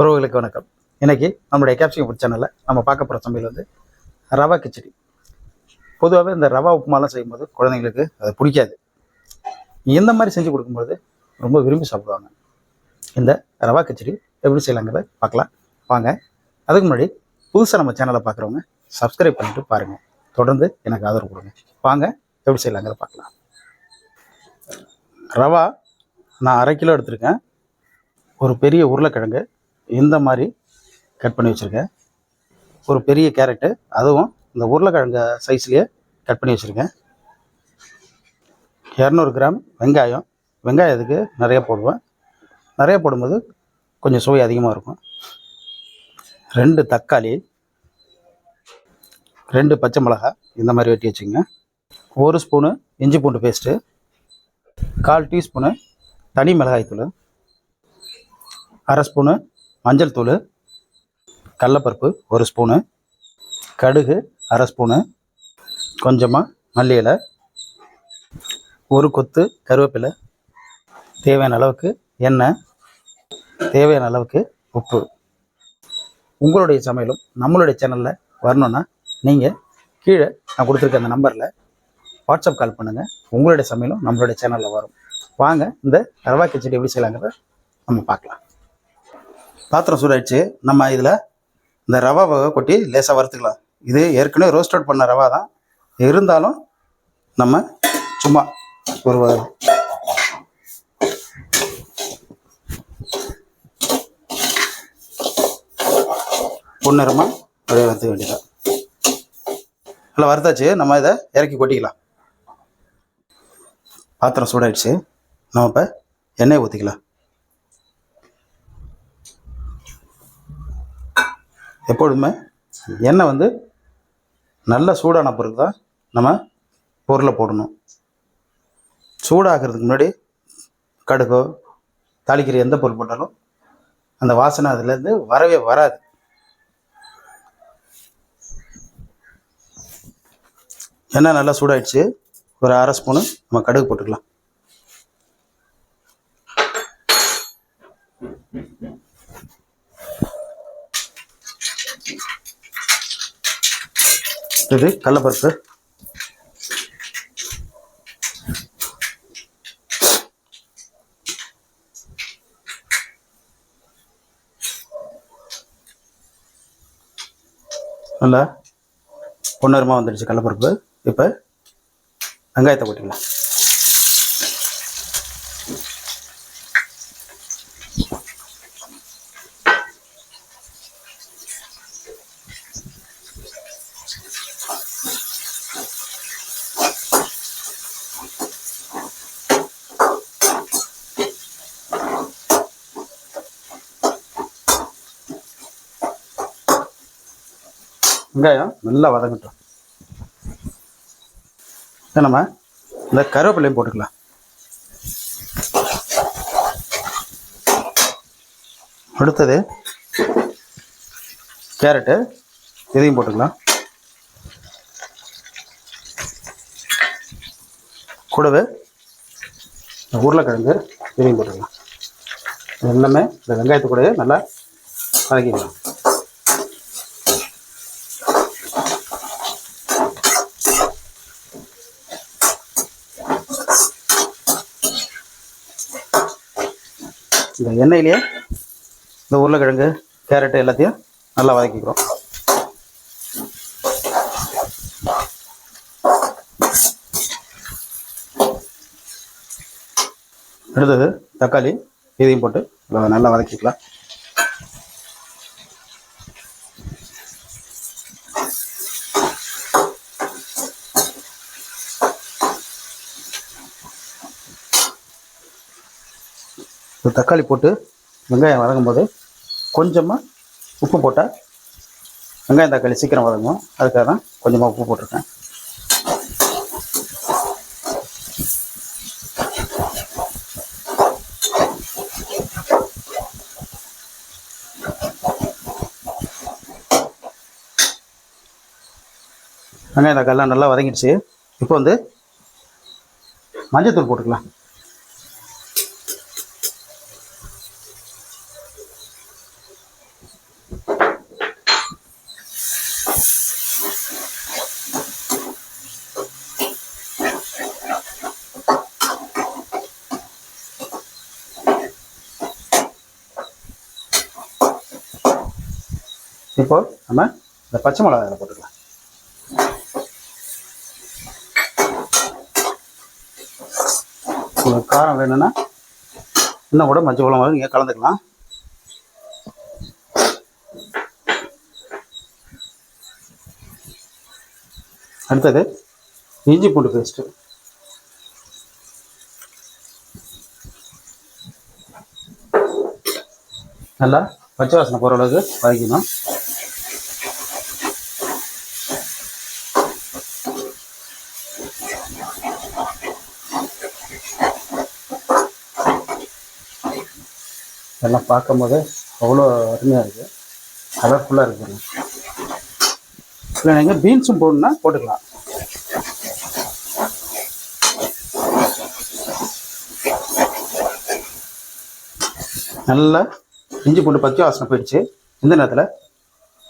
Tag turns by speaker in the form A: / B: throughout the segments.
A: உறவுகளுக்கு வணக்கம். இன்னைக்கு நம்மளுடைய கேப்சிகம் ஃபுட் சேனலில் நம்ம பார்க்க போகிற சமையல் வந்து ரவா கிச்சடி. பொதுவாகவே இந்த ரவா உப்புமாலாம் செய்யும்போது குழந்தைங்களுக்கு அது பிடிக்காது. இந்த மாதிரி செஞ்சு கொடுக்கும்போது ரொம்ப விரும்பி சாப்பிடுவாங்க. இந்த ரவா கிச்சடி எப்படி செய்யலாங்கிறத பார்க்கலாம். வாங்க. அதுக்கு முன்னாடி புதுசாக நம்ம சேனலை பார்க்குறவங்க சப்ஸ்கிரைப் பண்ணிட்டு பாருங்கள் தொடர்ந்து எனக்கு ஆதரவு கொடுங்க. வாங்க எப்படி செய்யலாங்கிறத பார்க்கலாம். ரவா நான் அரை கிலோ எடுத்திருக்கேன். ஒரு பெரிய உருளைக்கிழங்கு இந்த மாதிரி கட் பண்ணி வச்சுருக்கேன். ஒரு பெரிய கேரட்டு அதுவும் இந்த உருளைக்கிழங்கு சைஸ்லேயே கட் பண்ணி வச்சுருக்கேன். இரநூறு கிராம் வெங்காயம். வெங்காயம் இதுக்கு நிறைய போடுவேன். நிறைய போடும்போது கொஞ்சம் சுவை அதிகமாக இருக்கும். ரெண்டு தக்காளி ரெண்டு பச்சை மிளகாய் இந்த மாதிரி வெட்டி வச்சுங்க ஒரு ஸ்பூனு இஞ்சி பூண்டு பேஸ்ட்டு கால் டீஸ்பூனு தனி மிளகாய்த்தூள் அரை ஸ்பூனு மஞ்சள் தூள் கடலப்பருப்பு ஒரு ஸ்பூனு கடுகு அரை ஸ்பூனு கொஞ்சமாக மல்லி இலை ஒரு கொத்து கருவேப்பிலை தேவையான அளவுக்கு எண்ணெய் தேவையான அளவுக்கு உப்பு. உங்களுடைய சமையலும் நம்மளுடைய சேனலில் வரணும்னா நீங்கள் கீழே நான் கொடுத்துருக்க அந்த நம்பரில் வாட்ஸ்அப் கால் பண்ணுங்கள் உங்களுடைய சமையலும் நம்மளுடைய சேனலில் வரும். வாங்க இந்த ரவா கிச்சடி எப்படி செய்யலாங்கிறத நம்ம பார்க்கலாம். பாத்திரம் சூடாயிடுச்சு. நம்ம இதில் இந்த ரவாவை கொட்டி லேசாக வறுத்துக்கலாம். இது ஏற்கனவே ரோஸ்ட் அவுட் பண்ண ரவா தான். இருந்தாலும் நம்ம சும்மா ஒரு பொன்னிறமாக அப்படியே வறுத்துக்க வேண்டியதான் நல்லா வறுத்தாச்சு. நம்ம இதை இறக்கி கொட்டிக்கலாம். பாத்திரம் சூடாயிடுச்சு. நம்ம இப்போ எண்ணெய் ஊற்றிக்கலாம் எப்பொழுதுமே எண்ணெய் வந்து நல்ல சூடான பிறகு தான் நம்ம பொருளை போடணும். சூடாகிறதுக்கு முன்னாடி கடுகோ தாளிக்கிற எந்த பொருள் போட்டாலும் அந்த வாசனை அதுலேருந்து வரவே வராது. எண்ணெய் நல்லா சூடாயிடுச்சு. ஒரு அரை ஸ்பூனு நம்ம கடுகு போட்டுக்கலாம். இது கடலப்பருப்பு. நல்லா பொன்னரமாக வந்துடுச்சு கடலப்பருப்பு. இப்போ வெங்காயத்தை கொட்டிக்கலாம் வெங்காயம் நல்லா வதங்கட்டும். நம்ம இந்த கருவேப்பிலையும் போட்டுக்கலாம். அடுத்தது கேரட்டு இதையும் போட்டுக்கலாம். கூடவே இந்த உருளைக்கிழங்கு இதையும் போட்டுக்கலாம். எல்லாமே இந்த வெங்காயத்து கூடவே நல்லா வதக்கிக்கலாம் இந்த எண்ணெயிலேயே இந்த உருளைக்கிழங்கு கேரட்டு எல்லாத்தையும் நல்லா வதக்கிக்கிறோம். அடுத்தது தக்காளி இதையும் போட்டு நல்லா- நல்லா வதக்கிக்கலாம். இந்த தக்காளி போட்டு வெங்காயம் வதங்கும் போது கொஞ்சமாக உப்பு போட்டால் வெங்காயம் தக்காளி சீக்கிரம் வதங்கும். அதுக்காக தான் கொஞ்சமாக உப்பு போட்டிருக்கேன். வெங்காயம் தக்காளிலாம் நல்லா வதங்கிடுச்சு. இப்போ வந்து மஞ்சத்தூள் போட்டுக்கலாம். இப்போ நம்ம இந்த பச்சை மிளகாய் அதில் போட்டுக்கலாம். உங்களுக்கு காரம் வேணும்னா இன்னும் கூட மஞ்சள் குழம்பு நீங்கள் கலந்துக்கலாம். அடுத்தது இஞ்சி பூண்டு பேஸ்ட்டு. நல்லா பச்சை வாசனை போகிற அளவுக்கு வதக்கணும் இதெல்லாம் பார்க்கும்போது அவ்வளோ அருமையாக இருக்குது கலர்ஃபுல்லாக இருக்குது இல்லை நீங்கள் பீன்ஸும் போடணுன்னா போட்டுக்கலாம். நல்லா இஞ்சி பூண்டு பற்றி வாசனை போயிடுச்சு. இந்த நேரத்தில்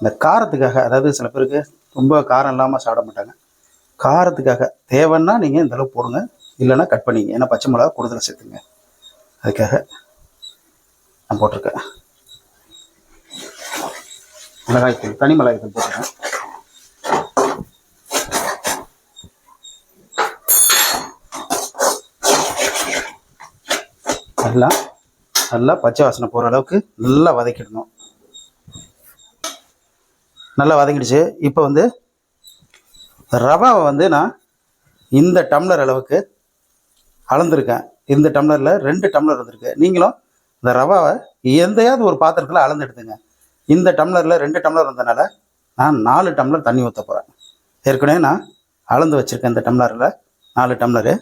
A: இந்த காரத்துக்காக அதாவது சில பேருக்கு ரொம்ப காரம் இல்லாமல் சாப்பிட மாட்டாங்க. காரத்துக்காக. தேவைன்னா நீங்கள் இந்த அளவு போடுங்க. இல்லைன்னா கட் பண்ணிங்க. ஏன்னா பச்சை மிளகா கூடுதலாக சேர்த்துங்க. அதுக்காக நான் போட்டிருக்கேன். மிளகாய்த்தூள் தனி மிளகாய்த்தூள் போட்டிருக்கேன். நல்லா நல்லா பச்சை வாசனை போகிற அளவுக்கு நல்லா வதக்கிடணும். நல்லா வதங்கிடுச்சு. இப்போ வந்து ரவாவை வந்து நான் இந்த டம்ளர் அளவுக்கு அளந்துருக்கேன். இந்த டம்ளரில் ரெண்டு டம்ளர் வந்திருக்கு நீங்களும் இந்த ரவாவை எந்தையாவது ஒரு பாத்திரத்தில் அளந்து எடுத்துங்க இந்த டம்ளரில் ரெண்டு டம்ளர் வந்தனால நான் நாலு டம்ளர் தண்ணி ஊற்ற போகிறேன் ஏற்கனவே நான் அளந்து வச்சுருக்கேன் இந்த டம்ளரில் நாலு டம்ளரு.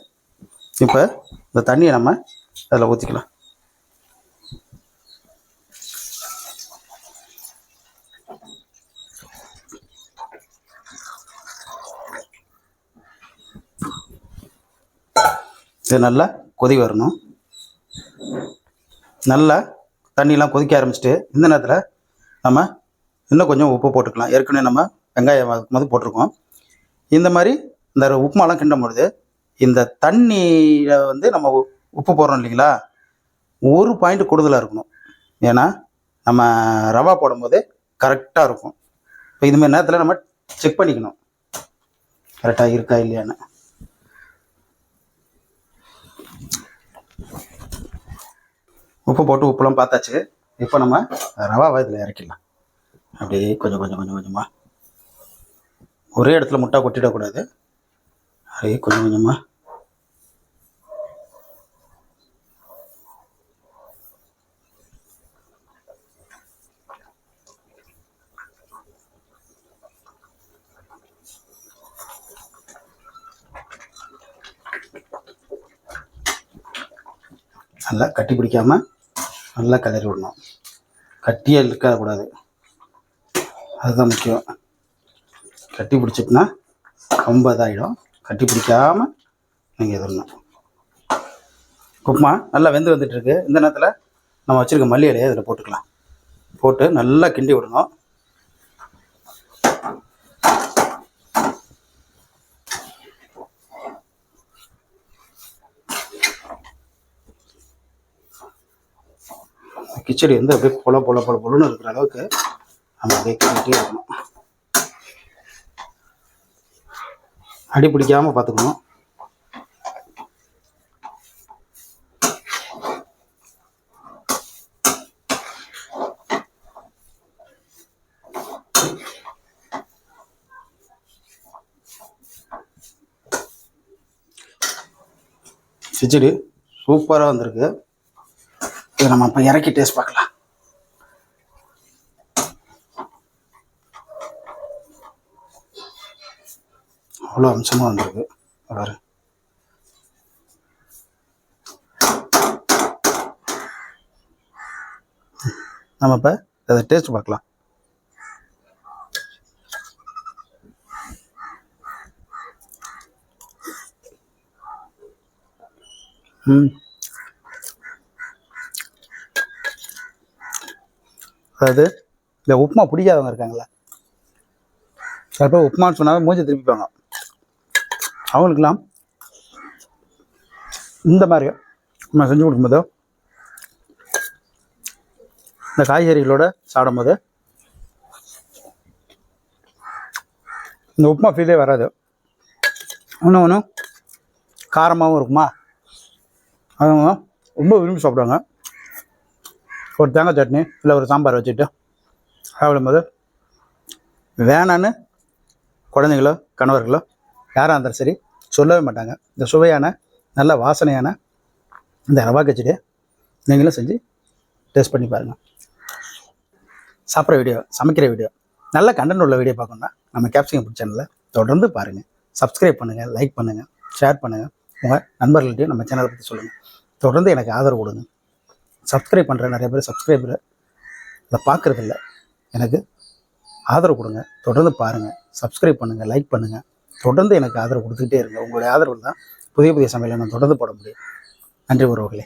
A: இப்போ இந்த தண்ணியை நம்ம அதில் ஊற்றிக்கலாம் இது நல்லா கொதி வரணும். நல்லா தண்ணிலாம் கொதிக்க ஆரம்பிச்சிட்டு இந்த நேரத்தில் நம்ம இன்னும் கொஞ்சம் உப்பு போட்டுக்கலாம். ஏற்கனவே நம்ம வெங்காயம் வதக்கும் போது போட்டிருக்கோம். இந்த மாதிரி இந்த உப்புமாலாம் கிண்டும் பொழுது இந்த தண்ணியில் வந்து நம்ம உ- உப்பு போடுறோம் இல்லைங்களா? ஒரு பாயிண்ட் கூடுதலாக இருக்கணும். ஏன்னா நம்ம ரவா போடும்போது கரெக்டாக இருக்கும். இப்போ இதுமாதிரி நேரத்தில் நம்ம செக் பண்ணிக்கணும். கரெக்டாக இருக்கா இல்லையான்னு. உப்பு போட்டு உப்புலாம் பார்த்தாச்சு. இப்போ நம்ம ரவாவை இதில் இறக்கிடலாம். அப்படியே கொஞ்சம் கொஞ்சம் கொஞ்சம் கொஞ்சமாக ஒரே இடத்துல முட்டை கொட்டிடக்கூடாது. அப்படியே கொஞ்சம் கொஞ்சமாக நல்லா கட்டி பிடிக்காமல் நல்லா கிளறி விடணும். கட்டியே இருக்கக்கூடாது அதுதான் முக்கியம். கட்டி பிடிச்சிட்டுனா ரொம்ப இதாகிடும் கட்டி பிடிக்காமல் நீங்கள் எதிரணும். உப்புமா நல்லா வெந்து வந்துட்டுருக்கு இந்த நேரத்தில் நம்ம வச்சுருக்க மல்லி இலையை இதில் போட்டுக்கலாம். போட்டு நல்லா கிண்டி விடணும். கிச்சடி வந்து அப்படியே பொல பொல பொல பொலன்னு இருக்கிற அளவுக்கு நம்ம அப்படியே கிண்டிகிட்டே இருக்கணும். அடி பிடிக்காமல் பார்த்துக்கணும். கிச்சடி சூப்பராக வந்திருக்கு. இதை நம்ம இப்போ இறக்கி டேஸ்ட் பார்க்கலாம். அவ்வளோ அம்சமாக வந்திருக்கு. பாரு நம்ம இப்போ அதை டேஸ்ட் பார்க்கலாம். ம். அதாவது இந்த உப்புமா பிடிக்காதவங்க இருக்காங்களா சில உப்புமான்னு சொன்னாவே மூஞ்சி திருப்பிப்பாங்க. அவங்களுக்கெல்லாம் இந்த மாதிரி நம்ம செஞ்சு கொடுக்கும்போது இந்த காய்கறிகளோட சாப்பிடும்போது இந்த உப்புமா ஃபீலே வராது. இன்னும் ஒன்றும் காரமாகவும் இருக்குமா? அவங்க ரொம்ப விரும்பி சாப்பிடுவாங்க. ஒரு தேங்காய் சட்னி இல்லை ஒரு சாம்பார் வச்சுட்டு சாப்பிடும்போது வேணான்னு குழந்தைங்களோ கணவர்களோ யாராக இருந்தாலும் சரி சொல்லவே மாட்டாங்க. இந்த சுவையான நல்ல வாசனையான இந்த ரவா கச்சடியை நீங்களும் செஞ்சு டேஸ்ட் பண்ணி பாருங்கள் சாப்பிட்ற வீடியோ சமைக்கிற வீடியோ நல்ல கண்டென்ட் உள்ள வீடியோ பார்க்கணும்னா நம்ம கேப்சிங் ஃபுட் சேனலை தொடர்ந்து பாருங்கள் சப்ஸ்கிரைப் பண்ணுங்கள் லைக் பண்ணுங்கள் ஷேர் பண்ணுங்கள் உங்கள் நண்பர்கள்ட்டையும் நம்ம சேனலை பற்றி சொல்லுங்கள் தொடர்ந்து எனக்கு ஆதரவு கொடுங்க. சப்ஸ்கிரைப் பண்ணுற நிறைய பேர் சப்ஸ்கிரைபர் இதை பார்க்குறதில்ல. எனக்கு ஆதரவு கொடுங்க. தொடர்ந்து பாருங்கள் சப்ஸ்கிரைப் பண்ணுங்கள் லைக் பண்ணுங்கள் தொடர்ந்து எனக்கு ஆதரவு கொடுத்துக்கிட்டே இருங்க. உங்களுடைய ஆதரவு தான் புதிய புதிய சமையலை நான் தொடர்ந்து போட முடியும். நன்றி உறவுகளே.